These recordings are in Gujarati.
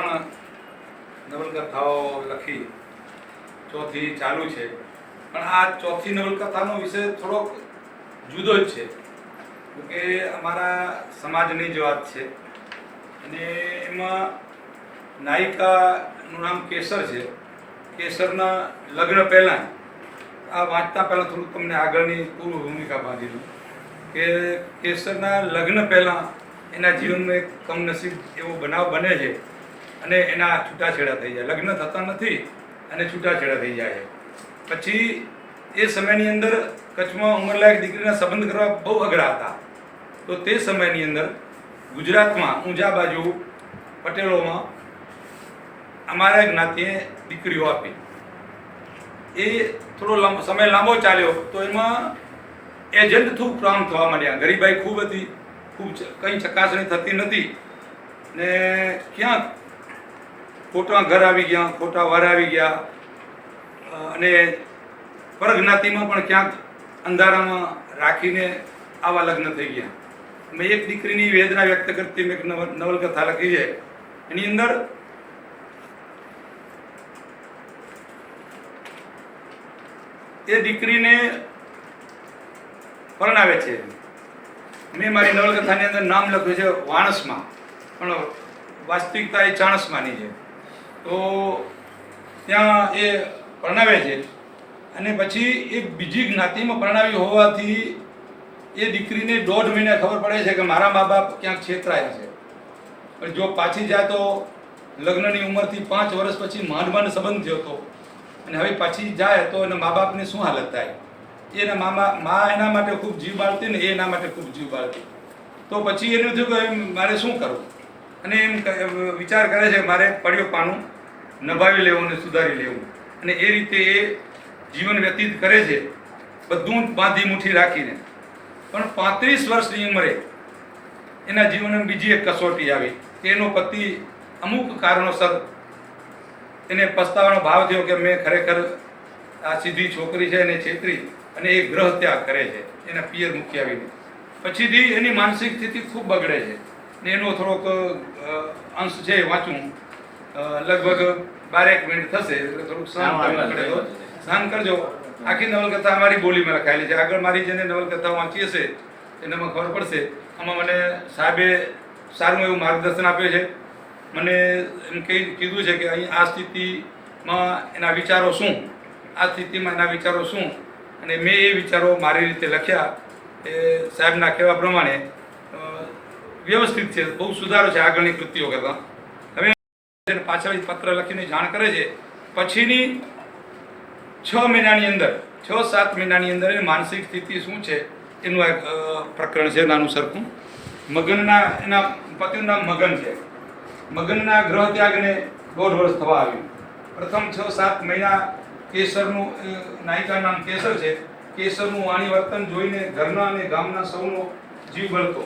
પણ નવલકથાઓ લખી ચોથી ચાલુ છે. પણ આ ચોથી નવલકથાનો વિષય થોડોક જુદો જ છે. કે અમારા સમાજની જ વાત છે. અને એમાં નાયિકાનું નામ કેસર છે. કેસરના લગ્ન પહેલાં આ વાંચતા પહેલાં થોડુંક તમને આગળની પૂર્વ ભૂમિકા બાંધી દઉં. કે કેસરના લગ્ન પહેલાં એના જીવનમાં એક કમનસીબ એવો બનાવ બને છે. અને એના છૂટાછેડા થઈ જાય. લગ્ન થતા નથી અને છૂટાછેડા થઈ જાય પછી એ સમયની અંદર કચ્છમાં ઉંમરલાયક દીકરીના સંબંધ કરવા બહુ અઘરા હતા. તો તે સમયની અંદર ગુજરાતમાં ઊંઝા બાજુ પટેલોમાં અમારા જ્ઞાતિએ દીકરીઓ આપી. એ થોડો લાંબો સમય લાંબો ચાલ્યો તો એમાં એજન્ટ થ્રુ કામ થવા માંડ્યા. ગરીબાઈ ખૂબ હતી. ખૂબ કંઈ ચકાસણી થતી નથી. ને ક્યાંક ખોટા ઘર આવી ગયા ખોટા વાર આવી ગયા. અને પરજ્ઞાતિમાં પણ ક્યાંક અંધારામાં રાખીને આવા લગ્ન થઈ ગયા. મેં એક દીકરીની વેદના વ્યક્ત કરતી મેં એક નવલ- નવલકથા લખી છે. એની અંદર એ દીકરીને પરણાવે છે. મેં મારી નવલકથાની અંદર નામ લખ્યું છે વાણસમાં. પણ વાસ્તવિકતા એ ચાણસમાંની છે. તો ત્યાં એ પરણાવે છે. અને પછી એ બીજી જ્ઞાતિમાં પરણાવી હોવાથી એ દીકરીને દોઢ મહિને ખબર પડે છે કે મારા મા બાપ ક્યાંક છેતરાયા છે. પણ જો પાછી જાય તો લગ્નની ઉંમરથી પાંચ વર્ષ પછી માંડ સંબંધ થયો હતો અને હવે પાછી જાય તો એના મા બાપની શું હાલત થાય? એના મામા, મા એના માટે ખૂબ જીવ બાળતી ને એના માટે ખૂબ જીવ બાળતી. તો પછી એનું થયું કે મારે શું કરવું? અને એમ વિચાર કરે છે, મારે પડ્યો પાનું નભાવી લેવું અને સુધારી લેવું. અને એ રીતે એ જીવન વ્યતીત કરે છે, બધું જ બાંધી મુઠ્ઠી રાખીને. પણ પાંત્રીસ વર્ષની ઉંમરે એના જીવનમાં બીજી એક કસોટી આવી. એનો પતિ અમુક કારણોસર એને પસ્તાવાનો ભાવ થયો કે મેં ખરેખર આ સીધી છોકરી છે, એને છેતરી અને એ ગ્રહ ત્યાગ કરે છે, એના પિયર મૂકી આવીને પછીથી એની માનસિક સ્થિતિ ખૂબ બગડે છે. ને એનો થોડોક અંશ છે વાંચું લગભગ બારેક મિનિટ થશે એટલે થોડુંક સહન કરવું પડે તો. સહન કરજો. આખી નવલકથા અમારી બોલીમાં લખાયેલી છે. આગળ મારી જેને નવલકથા વાંચી હશે એને મને ખબર પડશે. આમાં મને સાહેબે સારું એવું માર્ગદર્શન આપ્યું છે. મને એમ કહી કીધું છે કે અહીં આ સ્થિતિમાં એના વિચારો શું? આ સ્થિતિમાં એના વિચારો શું? અને મેં એ વિચારો મારી રીતે લખ્યા એ સાહેબના કહેવા પ્રમાણે વ્યવસ્થિત છે. બહુ સુધારો છે આગળની કૃતિઓ કરતાં હવે પાછળ પત્ર લખીને જાણ કરે છે. પછીની છ મહિનાની અંદર, છ સાત મહિનાની અંદર એની માનસિક સ્થિતિ શું છે એનું એક પ્રકરણ છે નાનું સરખું. મગનના, એના પતિનું નામ મગન છે. મગનના ગ્રહ ત્યાગને દોઢ વર્ષ થવા આવ્યું. પ્રથમ છ સાત મહિના કેસરનું નાયિકાનું નામ કેસર છે. કેસરનું વાણી વર્તન જોઈને ઘરના અને ગામના સૌનો જીવ બળતો.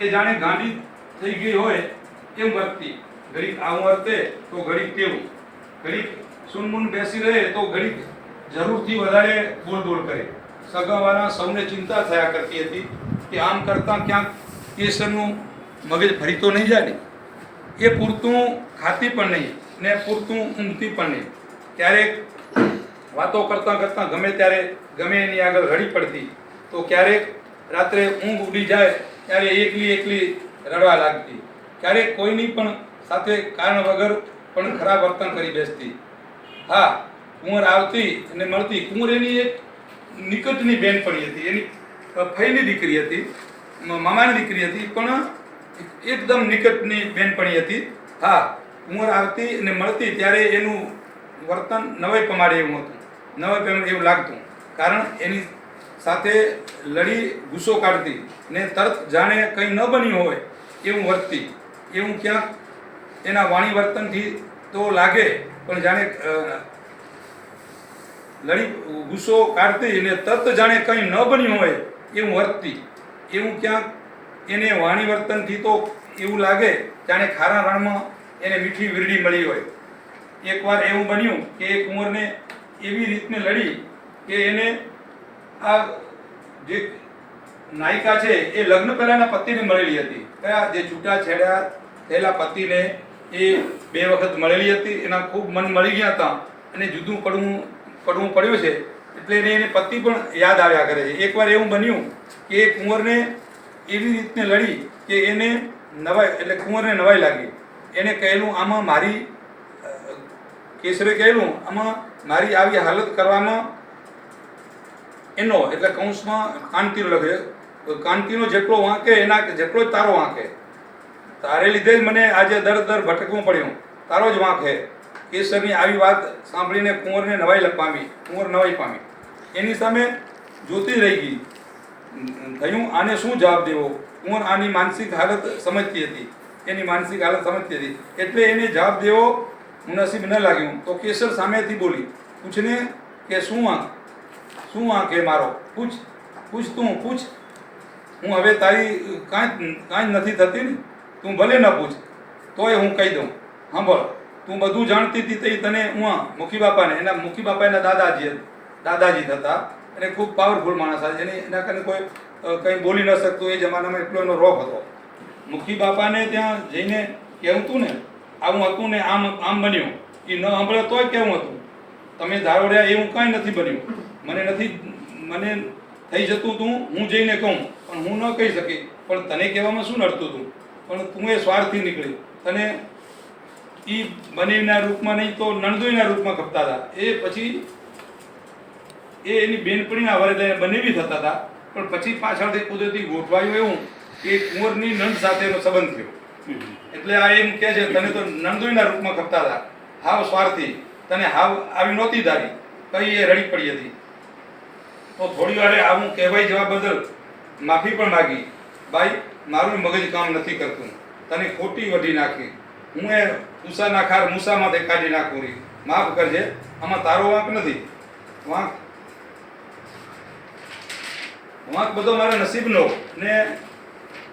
એ જાણે ગાંડી થઈ ગઈ હોય એમ વર્તી ઘડીક આવું વર્તે તો ઘડીક તેવું. ઘડીક સુનમુન બેસી રહે તો ઘડીક જરૂરથી વધારે બોલબોલ કરે. સગાવાના સૌને ચિંતા થયા કરતી હતી કે આમ કરતાં ક્યાંક કેસરનું મગજ ફરી તો નહીં જાય એ પૂરતું ખાતી પણ નહીં ને પૂરતું ઊંઘતી પણ નહીં. ક્યારેક વાતો કરતાં કરતાં ગમે ત્યારે ગમે એની આગળ રડી પડતી. તો ક્યારેક રાત્રે ઊંઘ ઉડી જાય ત્યારે એકલી એકલી રડવા લાગતી. ક્યારેક કોઈની પણ સાથે કારણ વગર પણ ખરાબ વર્તન કરી બેસતી. હા, કુંવર આવતી અને મળતી. કુંવર એની એક નિકટની બેન પડી હતી. એની ફઈની દીકરી હતી મામાની દીકરી હતી, પણ એકદમ નિકટની બેન પડી હતી. હા, કુંવર આવતી અને મળતી ત્યારે એનું વર્તન નવાઈ પમાડે એવું હતું. નવાઈ પમાડે એવું લાગતું. કારણ એની સાથે લડી ગુસ્સો કાઢતી ને તરત જાણે કંઈ ન બન્યું હોય એવું વર્તતી. એવું ક્યાંક એના વાણી વર્તનથી તો લાગે, પણ જાણે લડી, ગુસ્સો કાઢતી ને તરત જાણે કંઈ ન બન્યું હોય એવું વર્તતી. એવું ક્યાંક એને વાણી વર્તનથી તો એવું લાગે જાણે ખારા રણમાં એને મીઠી વીરડી મળી હોય. એકવાર એવું બન્યું કે એ કુંવરને એવી રીતને લડી કે એને આ જે નાયિકા છે, એ લગ્ન પહેલાના પતિને મળેલી હતી. કયા? જે છૂટા છેડા થયેલા પતિને એ બે વખત મળેલી હતી. એના ખૂબ મન મળી ગયા હતા. અને જુદું પડવું પડવું પડ્યું છે. એટલે એને એને પતિ પણ યાદ આવ્યા કરે છે. એકવાર એવું બન્યું કે એ કુંવરને એવી રીતને લડી કે એને નવાઈ, એટલે કુંવરને નવાઈ લાગી. એને કહેલું, આમાં મારી કેસરે કહેલું, આમાં મારી આવી હાલત કરવામાં એનો, એટલે કૌંસમાં કાંતિનો લખે. કાંતિનો જેટલો વાંકે, એના જેટલો જ તારો વાંકે. તારે લીધે જ મને આજે દર દર ભટકવું પડ્યું. તારો જ વાંક. કેસરની આવી વાત સાંભળીને કુંવરને નવાઈ પામી. કુંવર નવાઈ પામી. એની સામે જોતી રહી ગઈ. થયું આને શું જવાબ દેવો? કુંવર આની માનસિક હાલત સમજતી હતી. એની માનસિક હાલત સમજતી હતી. એટલે એને જવાબ દેવો મુનસીબ ન લાગ્યું. તો કેસર સામેથી બોલી, પૂછને કે શું વાંક? શું વાંક મારો? પૂછ પૂછ તું, પૂછ. હું હવે તારી કાંઈ કાંઈ નથી થતી ને. તું ભલે ન પૂછ, તોય હું કહી દઉં. સાંભળ, તું બધું જાણતી હતી તે તને હું મુખી બાપાને, એના મુખી બાપા એના દાદાજી દાદાજી થતા અને ખૂબ પાવરફુલ માણસ હતા, જેને એના કારણે કોઈ કંઈ બોલી ન શકતું. એ જમાનામાં એટલો એનો રોગ હતો. મુખી બાપાને ત્યાં જઈને કહેવું હતું ને, આવું હતું ને આમ આમ બન્યું. એ ન સાંભળે તોય કેવું હતું. તમે ધારો રહ્યા એવું કાંઈ નથી બન્યું. મને નથી, મને થઈ જતું તું, હું જઈને કહું. પણ હું ન કહી શકી. પણ તને કહેવામાં શું નડતું હતું પણ તું એ સ્વાર્થથી નીકળી. તને એ બનેના રૂપમાં નહીં તો નણદોઈના રૂપમાં ખપતા હતા. એ પછી એ એની બેનપણીના વરે બનેવી થતા હતા. પણ પછી પાછળથી કુદરતી ગોઠવાયું એવું કે કુંવરની નંદ સાથેનો સંબંધ થયો. એટલે આ એમ કહે છે, તને તો નંદોઈના રૂપમાં ખપતા હતા. હાવ સ્વાર્થી. તને હાવ આવી નહોતી ધારી. કઈ એ રડી પડી હતી. તો થોડી વારે આવું કહેવાય જવા બદલ માફી પણ માગી. ભાઈ, મારું મગજ કામ નથી કરતું. તને ખોટી વઢી નાખી. હું એ ઉષાના ખાર મૂસામાંથી કાઢી નાખું રી. માફ કરજે, આમાં તારો વાંક નથી. વાંક? વાંક બધો મારા નસીબનો ને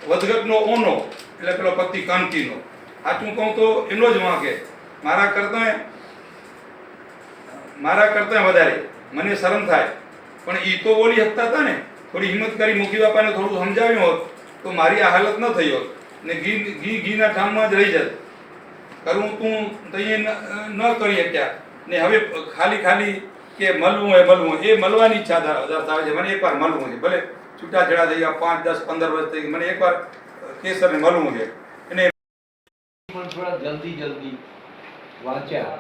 વધઘટનો ઓનો. એટલે પેલો પતિ કાંતિનો. સાચું કહું તો એનો જ વાંકે મારા કરતા મારા કરતા વધારે. મને શરમ થાય. પણ એ તો બોલી શકતા હતા ને. થોડી હિંમત કરી મુખી બાપાને થોડું સમજાવ્યું હોત, તો મારી આ હાલત ન થઈ હોત. ને ઘી ઘી, ઘીના ઠામમાં જ રહી જત. કરવું તું તઈએ ન કરી શક્યા. ને હવે ખાલી ખાલી કે મળવું હોય મળવું એ મળવાની ઈચ્છા દર્શાવે છે. મને એકવાર મળવું છે. ભલે છૂટાછેડા થઈ ગયા, પાંચ, દસ, પંદર વર્ષ થઈ મને એકવાર કેસરને મળવું છે. અને પણ થોડા જલ્દી જલ્દી વાંચ્યા.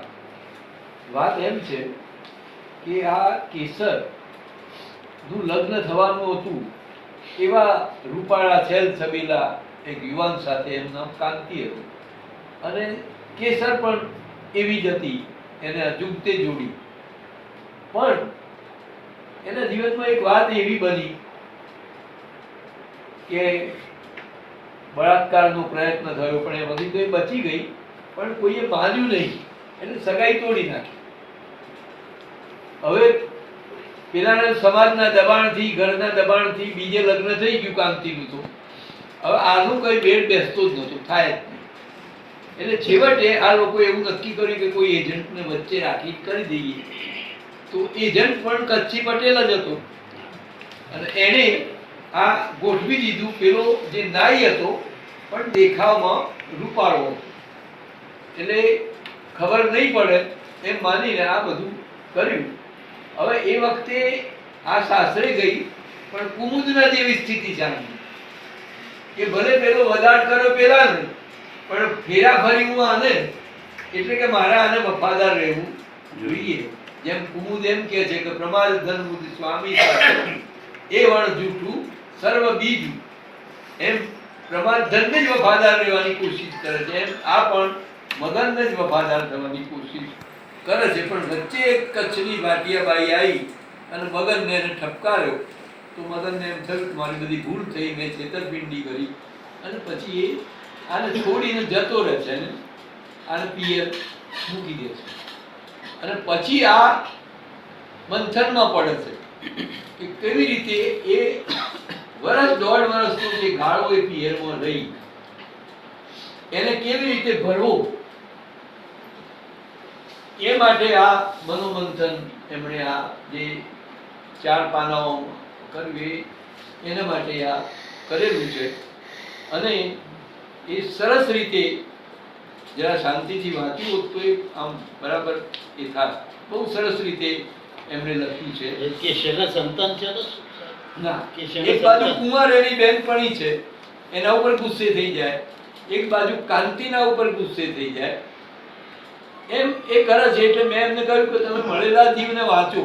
વાત એમ છે કે આ કેસર નું લગ્ન થવાનું હતું, એવા રૂપાળા છેલ છબીલા એક યુવાન સાથે એમનું કાંતિ હતું. અને કેસર પણ એવી જ હતી, એને અજુગતે જોડી. પણ એના જીવનમાં એક વાત એવી બની કે બળાત્કારનો પ્રયત્ન થયો, પણ એમાંથી તો એ બચી ગઈ, પણ કોઈએ માન્યું નહીં, એને સગાઈ તોડી નાખી. હવે પેલાના સમાજના દબાણથી, ઘરના દબાણથી બીજે લગ્ન થઈ ગયું કાંતિનું તો હવે આનું કઈ બેડ બેસતો જ નહોતું, થાય જ એટલે છેવટે આ લોકો એવું નક્કી કર્યું કે કોઈ એજન્ટને વચ્ચે રાખી કરી દઈએ. તો એજન્ટ પણ કચ્છી પટેલ જ હતો. અને એણે આ ગોઠવી દીધું પેલો જે નાઈ હતો, પણ દેખાવમાં રૂપાળો એટલે ખબર નહીં પડે એમ માનીને આ બધું કર્યું. હવે એ વખતે આ સાસરે ગઈ, પણ કુમુદના જેવી સ્થિતિ જાણી કે ભલે પેલો વધાર કર્યો પેલા ને પણ ફેરા ફરી હું આને, એટલે કે મારે આને વફાદાર રહેવું જોઈએ. જેમ કુમુદ એમ કે છે કે પ્રમાદ ધન બુદ્ધ સ્વામી એ વણ જૂઠું, સર્વ બીજું. એમ પ્રમાદ ધનને જ વફાદાર રહેવાની કોશિશ કરે છે. એમ આ પણ મગનને જ વફાદાર થવાની કોશિશ કરે છે, પણ વચ્ચે એક કચ્છની ભાટિયાબાઈ આવી અને મગનને એને ઠપકાર્યો. તો મગનને એમ થયું મારી બધી ભૂલ થઈ, મેં છેતરપિંડી કરી. અને પછી એ આને છોડીને જતો રહે છે અને આને પિયર મૂકી દે છે. અને પછી આ મંથનમાં પડે છે કે કેવી રીતે એ વર્ષ દોઢ વર્ષનો જે ગાળો એ પિયરમાં રહી. એને કેવી રીતે ભરવો? એ માટે આ મનોમંથન એમણે આ જે ચાર પાનાઓ કરવી એના માટે આ કરેલું છે. અને એ સરસ રીતે જરા શાંતિથી વાંચ્યું હોત તો એ આમ બરાબર એ થાય બહુ સરસ રીતે એમણે લખ્યું છે. કે શેના સંતાન છે ના એક બાજુ કુંવર એની બહેનપણી છે એના ઉપર ગુસ્સે થઈ જાય. એક બાજુ કાંતિના ઉપર ગુસ્સે થઈ જાય. એમ એ કરે છે એટલે મેં એમને કહ્યું કે તમે મળેલા જીવને વાંચો.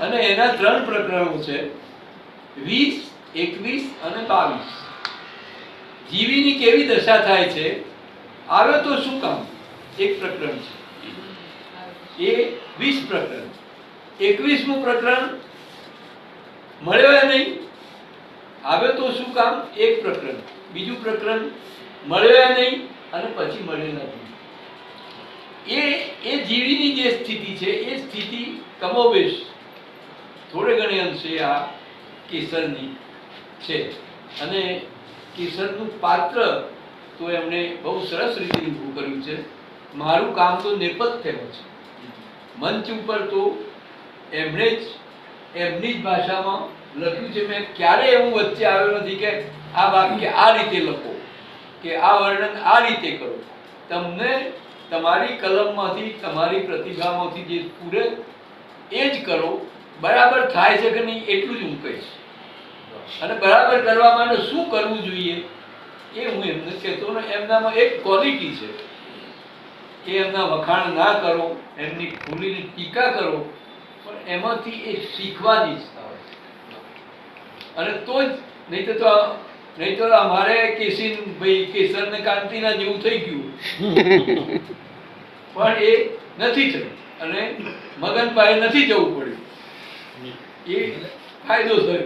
અને એના ત્રણ પ્રકરણો છે, વીસ, એકવીસ અને બાવીસ. જીવીની કેવી દશા થાય છે? આવે તો શું કામ? એક પ્રકરણ છે. એ વીસ પ્રકરણ એકવીસમું પ્રકરણ મળ્યો નહીં? આવે તો શું કામ? એક પ્રકરણ. બીજું પ્રકરણ મળ્યો નહીં અને પછી મળ્યો નથી એ એ જીવીની જે સ્થિતિ છે, એ સ્થિતિ કમોબેશ. થોડે ઘણે અંશે આ કેસરની છે. અને કેસરનું પાત્ર તો એમણે બહુ સરસ રીતે ઊભું કર્યું છે. મારું કામ તો નેપથ્યમાં છે મંચ ઉપર તો એમણે જ, એમની જ ભાષામાં લખ્યું છે. મેં ક્યારેય હું વચ્ચે આવ્યો નથી કે આ વાક્ય આ રીતે લખો, કે આ વર્ણન આ રીતે કરો. તમને તમારી કલમમાંથી, તમારી પ્રતિભામાંથી જે પૂરે, એ જ કરો. બરાબર થાય છે કે નહીં, એટલું જ હું કહીશ. અને બરાબર કરવા માટે શું કરવું જોઈએ, એ હું એમને કહેતો ને, એમનામાં એક ક્વોલિટી છે. કે એમના વખાણ ના કરો, એમની ખુલીની ટીકા કરો, પણ એમાંથી એ શીખવા જ ઈચ્છતા હોય અને તો જ, નહીં તો નહીં તો અમારે કેસીન ભાઈ કેસર ને કાંતિના જેવું થઈ ગયું. પણ એ નથી થયું. અને મગનભાઈ નથી જવું પડ્યું. એ ફાયદો થયો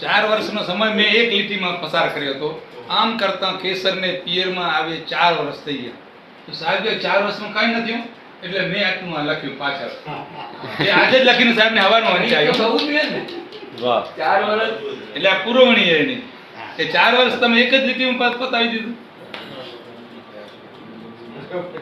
ચાર વર્ષનો સમય મેં એક લીટીમાં પસાર કર્યો હતો. આમ કરતા કેસરને પિયરમાં આવે ચાર વર્ષ થઈ ગયા. તો સાહેબ ચાર વર્ષમાં કાંઈ નથી એટલે મેં આટલું આ લખ્યું પાછળ. આજે જ લખીને સાહેબને હવાનું વંચાયું ચાર વર્ષ. એટલે આ પુરવણી એની. કે ચાર વર્ષ તમે એક જ લીટીમાં પતાવી દીધું.